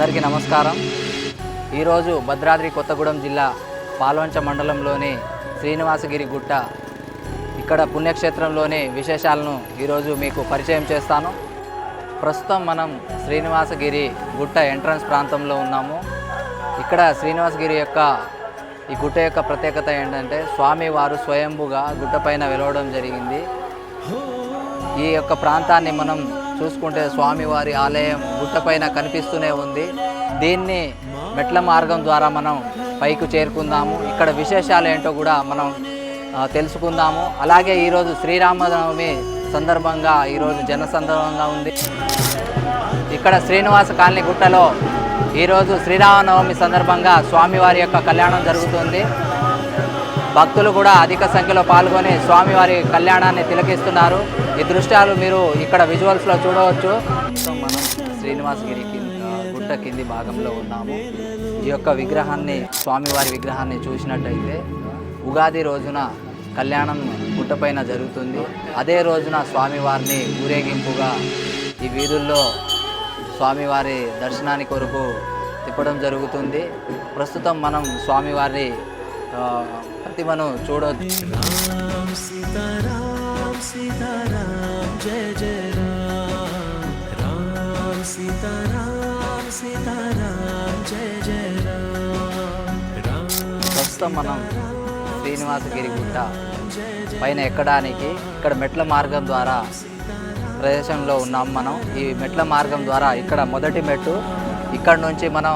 అందరికీ నమస్కారం. ఈరోజు భద్రాద్రి కొత్తగూడెం జిల్లా పాల్వంచ మండలంలోని శ్రీనివాసగిరి గుట్ట ఇక్కడ పుణ్యక్షేత్రంలోని విశేషాలను ఈరోజు మీకు పరిచయం చేస్తాను. ప్రస్తుతం మనం శ్రీనివాసగిరి గుట్ట ఎంట్రన్స్ ప్రాంతంలో ఉన్నాము. ఇక్కడ శ్రీనివాసగిరి యొక్క ఈ గుట్ట యొక్క ప్రత్యేకత ఏంటంటే స్వామివారు స్వయంభుగా గుట్టపైన వెలవడం జరిగింది. ఈ యొక్క ప్రాంతాన్ని మనం చూసుకుంటే స్వామివారి ఆలయం గుట్టపైన కనిపిస్తూనే ఉంది. దీన్ని మెట్ల మార్గం ద్వారా మనం పైకి చేరుకుందాము. ఇక్కడ విశేషాలు ఏంటో కూడా మనం తెలుసుకుందాము. అలాగే ఈరోజు శ్రీరామనవమి సందర్భంగా ఈరోజు జనసందర్భంగా ఉంది. ఇక్కడ శ్రీనివాస కాలనీ గుట్టలో ఈరోజు శ్రీరామనవమి సందర్భంగా స్వామివారి యొక్క కళ్యాణం జరుగుతుంది. భక్తులు కూడా అధిక సంఖ్యలో పాల్గొని స్వామివారి కళ్యాణాన్ని తిలకిస్తున్నారు. ఈ దృశ్యాలు మీరు ఇక్కడ విజువల్స్లో చూడవచ్చు. సో మనం శ్రీనివాసగిరి కింద గుట్ట కింది భాగంలో ఉన్నాము. ఈ యొక్క విగ్రహాన్ని స్వామివారి విగ్రహాన్ని చూసినట్టయితే ఉగాది రోజున కళ్యాణం గుట్టపైన జరుగుతుంది. అదే రోజున స్వామివారిని ఊరేగింపుగా ఈ వీధుల్లో స్వామివారి దర్శనాన్ని కొరకు తిప్పడం జరుగుతుంది. ప్రస్తుతం మనం స్వామివారి ప్రతిమను చూడవచ్చు ప్రస్తుతం మనం. శ్రీనివాసగిరి గుట్ట పైన ఎక్కడానికి ఇక్కడ మెట్ల మార్గం ద్వారా ప్రదేశంలో ఉన్నాం మనం. ఈ మెట్ల మార్గం ద్వారా ఇక్కడ మొదటి మెట్టు ఇక్కడ నుంచి మనం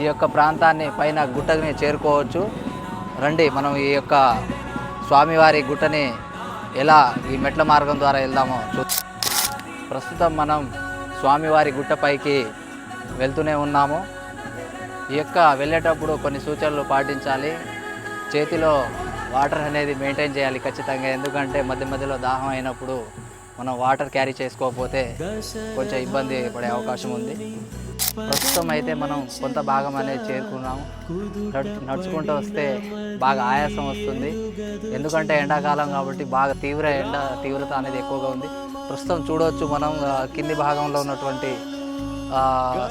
ఈ యొక్క ప్రాంతాన్ని పైన గుట్టని చేరుకోవచ్చు. రండి మనం ఈ యొక్క స్వామివారి గుట్టని ఎలా ఈ మెట్ల మార్గం ద్వారా వెళ్దామో చూ ప్రస్తుతం మనం స్వామివారి గుట్టపైకి వెళ్తూనే ఉన్నాము. ఈ యొక్క వెళ్ళేటప్పుడు కొన్ని సూచనలు పాటించాలి. చేతిలో వాటర్ అనేది మెయింటైన్ చేయాలి ఖచ్చితంగా. ఎందుకంటే మధ్య మధ్యలో దాహం అయినప్పుడు మనం వాటర్ క్యారీ చేసుకోకపోతే కొంచెం ఇబ్బంది పడే అవకాశం ఉంది. ప్రస్తుతం అయితే మనం కొంత భాగం అనేది చేరుకున్నాము. నడుచుకుంటూ వస్తే బాగా ఆయాసం వస్తుంది. ఎందుకంటే ఎండాకాలం కాబట్టి బాగా తీవ్ర ఎండ తీవ్రత అనేది ఎక్కువగా ఉంది. ప్రస్తుతం చూడవచ్చు మనం కింది భాగంలో ఉన్నటువంటి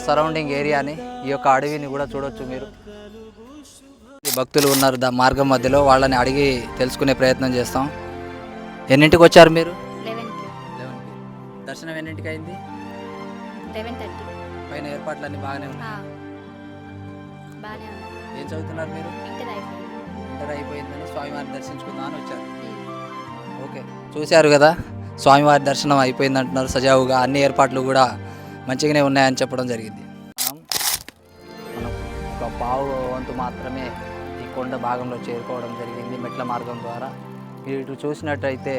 సరౌండింగ్ ఏరియాని ఈ యొక్క అడవిని కూడా చూడొచ్చు మీరు. భక్తులు ఉన్నారు దా మార్గం మధ్యలో వాళ్ళని అడిగి తెలుసుకునే ప్రయత్నం చేస్తాం. ఎన్నింటికి వచ్చారు మీరు? దర్శనం ఎన్నింటికి అయింది పైన ఏర్పాట్లన్నీ బాగానే ఉన్నాయి. ఏం చదువుతున్నారు మీరు? ఇంటర్ అయిపోయిందని స్వామివారిని దర్శించుకుందాం అని వచ్చారు. ఓకే. చూశారు కదా స్వామివారి దర్శనం అయిపోయింది అంటున్నారు సజావుగా. అన్ని ఏర్పాట్లు కూడా మంచిగానే ఉన్నాయని చెప్పడం జరిగింది. మనం ఒక పావు వంతు మాత్రమే ఈ కొండ భాగంలో చేరుకోవడం జరిగింది మెట్ల మార్గం ద్వారా. మీరు ఇటు చూసినట్టయితే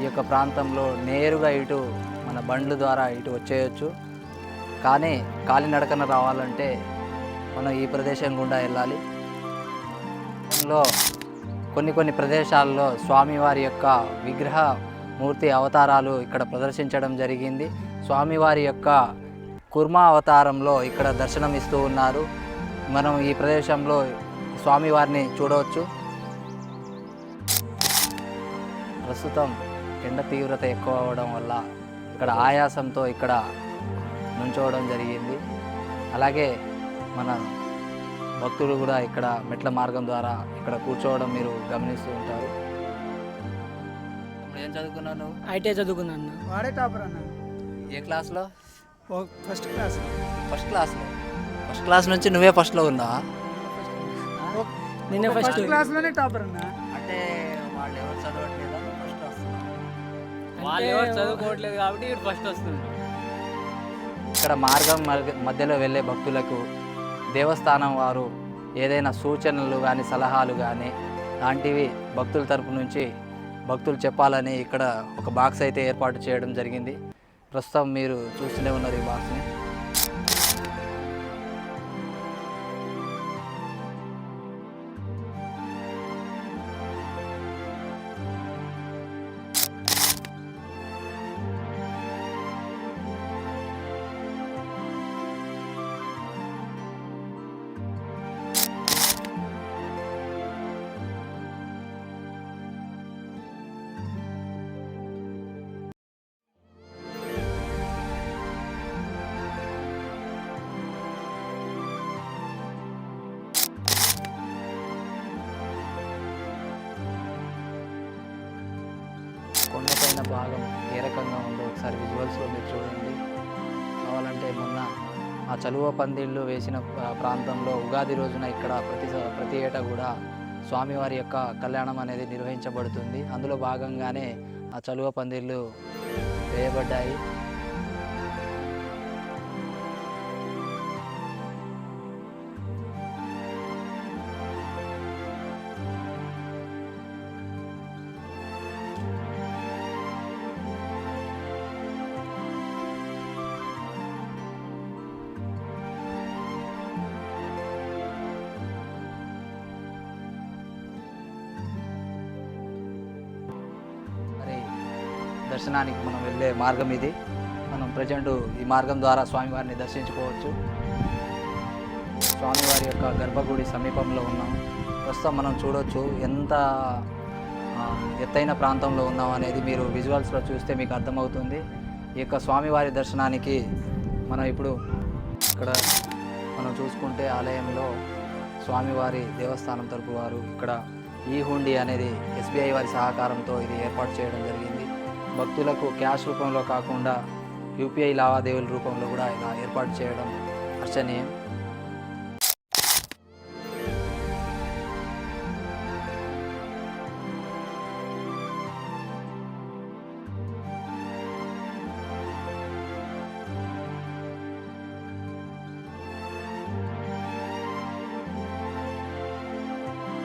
ఈ యొక్క ప్రాంతంలో నేరుగా ఇటు మన బండ్ల ద్వారా ఇటు వచ్చేయచ్చు. కానీ కాలినడకన రావాలంటే మనం ఈ ప్రదేశం గుండా వెళ్ళాలి. లో కొన్ని కొన్ని ప్రదేశాల్లో స్వామివారి యొక్క విగ్రహ మూర్తి అవతారాలు ఇక్కడ ప్రదర్శించడం జరిగింది. స్వామివారి యొక్క కుర్మా అవతారంలో ఇక్కడ దర్శనం ఇస్తూ ఉన్నారు. మనం ఈ ప్రదేశంలో స్వామివారిని చూడవచ్చు. ప్రస్తుతం ఎండ తీవ్రత ఎక్కువ అవ్వడం వల్ల ఇక్కడ ఆయాసంతో ఇక్కడ నుంచోవడం జరిగింది. అలాగే మన భక్తులు కూడా ఇక్కడ మెట్ల మార్గం ద్వారా ఇక్కడ కూర్చోవడం మీరు గమనిస్తూ ఉంటారు. ఇప్పుడు ఏం చదువుకున్నావు నువ్వు ఐటీఐ చదువుకున్నాను వాడే టాపర్ అన్న. ఏ క్లాస్లో? ఓ ఫస్ట్ క్లాస్. ఫస్ట్ క్లాస్లో ఫస్ట్ క్లాస్ నుంచి నువ్వే ఫస్ట్లో ఉన్నావా? నిన్న ఫస్ట్ ఫస్ట్ క్లాస్లోనే టాపర్ అన్న అంటే వాళ్ళు ఎవరు చదవట్లేదా? ఫస్ట్ వస్తున్నా వాళ్ళు ఎవరు చదువుకోవట్లేదు కాబట్టి ఇప్పుడు ఫస్ట్ వస్తుంది ఇక్కడ మార్గం మధ్య- మధ్యలో వెళ్ళే భక్తులకు దేవస్థానం వారు ఏదైనా సూచనలు కానీ సలహాలు కానీ లాంటివి భక్తుల తరపు నుంచి భక్తులు చెప్పాలని ఇక్కడ ఒక బాక్స్ అయితే ఏర్పాటు చేయడం జరిగింది. ప్రస్తుతం మీరు చూస్తూనే ఉన్నారు ఈ బాక్స్ని పైన భాగం ఏ రకంగా ఉందో ఒకసారి విజువల్స్లో మీరు చూడండి. కావాలంటే మొన్న ఆ చలువ పందిళ్ళు వేసిన ప్రాంతంలో ఉగాది రోజున ఇక్కడ ప్రతి ప్రతి ఏటా కూడా స్వామివారి యొక్క కళ్యాణం అనేది నిర్వహించబడుతుంది. అందులో భాగంగానే ఆ చలువ పందిళ్ళు వేయబడ్డాయి. దర్శనానికి మనం వెళ్ళే మార్గం ఇది. మనం ప్రజెంట్ ఈ మార్గం ద్వారా స్వామివారిని దర్శించుకోవచ్చు. స్వామివారి యొక్క గర్భగుడి సమీపంలో ఉన్నాం. ప్రస్తుతం మనం చూడొచ్చు ఎంత ఎత్తైన ప్రాంతంలో ఉన్నాం అనేది మీరు విజువల్స్లో చూస్తే మీకు అర్థమవుతుంది. ఈ యొక్క స్వామివారి దర్శనానికి మనం ఇప్పుడు ఇక్కడ మనం చూసుకుంటే ఆలయంలో స్వామివారి దేవస్థానం తరపు వారు ఇక్కడ ఈ హుండీ అనేది ఎస్బీఐ వారి సహకారంతో ఇది ఏర్పాటు చేయడం జరిగింది. భక్తులకు క్యాష్ రూపంలో కాకుండా యూపీఐ లావాదేవీల రూపంలో కూడా ఇలా ఏర్పాటు చేయడం హర్షణీయం